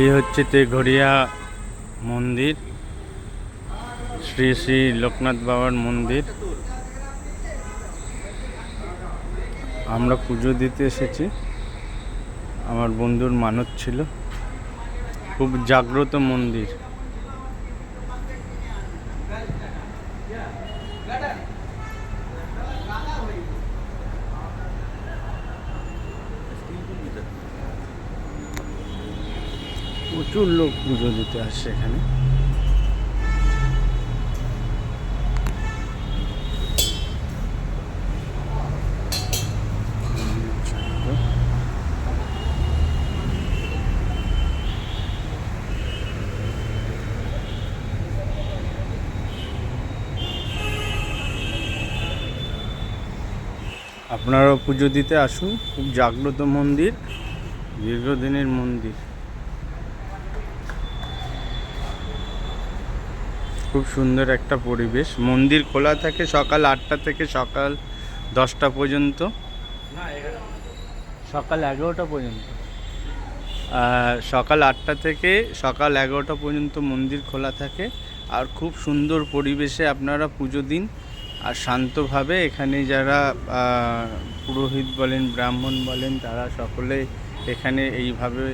এই হচ্ছে তেঘরিয়া মন্দির, শ্রী শ্রী লোকনাথ বাবার মন্দির। আমরা পুজো দিতে এসেছি। আমার বন্ধুর মানত ছিল। খুব জাগ্রত মন্দির। প্রচুর লোক পুজো দিতে আসছে এখানে। আপনারাও পুজো দিতে আসুন। খুব জাগ্রত মন্দির, দীর্ঘদিনের মন্দির। খুব সুন্দর একটা পরিবেশ। মন্দির খোলা থাকে সকাল আটটা থেকে সকাল দশটা পর্যন্ত। সকাল এগারোটা পর্যন্ত। সকাল আটটা থেকে সকাল এগারোটা পর্যন্ত মন্দির খোলা থাকে। আর খুব সুন্দর পরিবেশে আপনারা পুজো দিন। আর শান্তভাবে এখানে যারা পুরোহিত বলেন ব্রাহ্মণ বলেন তারা সকলে এখানে এইভাবে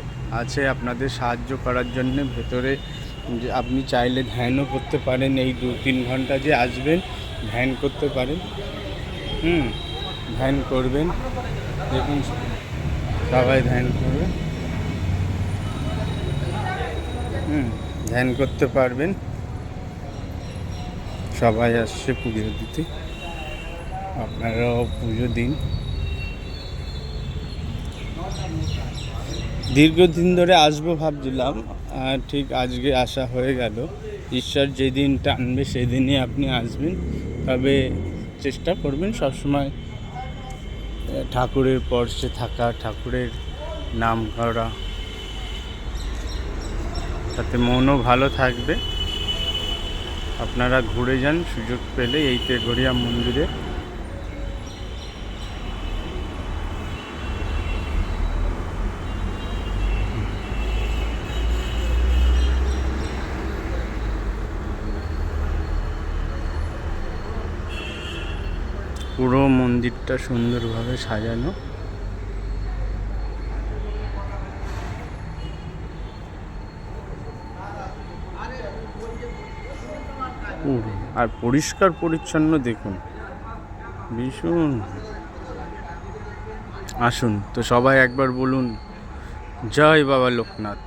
আছে আপনাদের সাহায্য করার জন্য। ভেতরে যে আপনি চাইলে ধ্যানও করতে পারেন, এই দু তিন ঘণ্টা যে আসবেন, ধ্যান করতে পারেন। হুম, ধ্যান করবেন। দেখুন, সবাই ধ্যান করবে। হুম, ধ্যান করতে পারবেন। সবাই আসছে পুজো দিতে। আপনারাও পুজো দিন। দীর্ঘদিন ধরে আসব ভাবছিলাম ঠিক আজকে আসা হয়ে গেল। ঈশ্বর যেদিন টানবে সেদিনই আপনি আসবেন। তবে চেষ্টা করবেন সবসময় ঠাকুরের পর্শে থাকা, ঠাকুরের নাম করা। তাতে মনও ভালো থাকবে। আপনারা ঘুরে যান, সুযোগ পেলে এই তেঘরিয়া মন্দিরে। পুরো মন্দিরটা সুন্দরভাবে সাজানো। আর পরিষ্কার পরিচ্ছন্ন দেখুন। ভীষণ। আসুন, তো সবাই একবার বলুন, জয় বাবা লোকনাথ।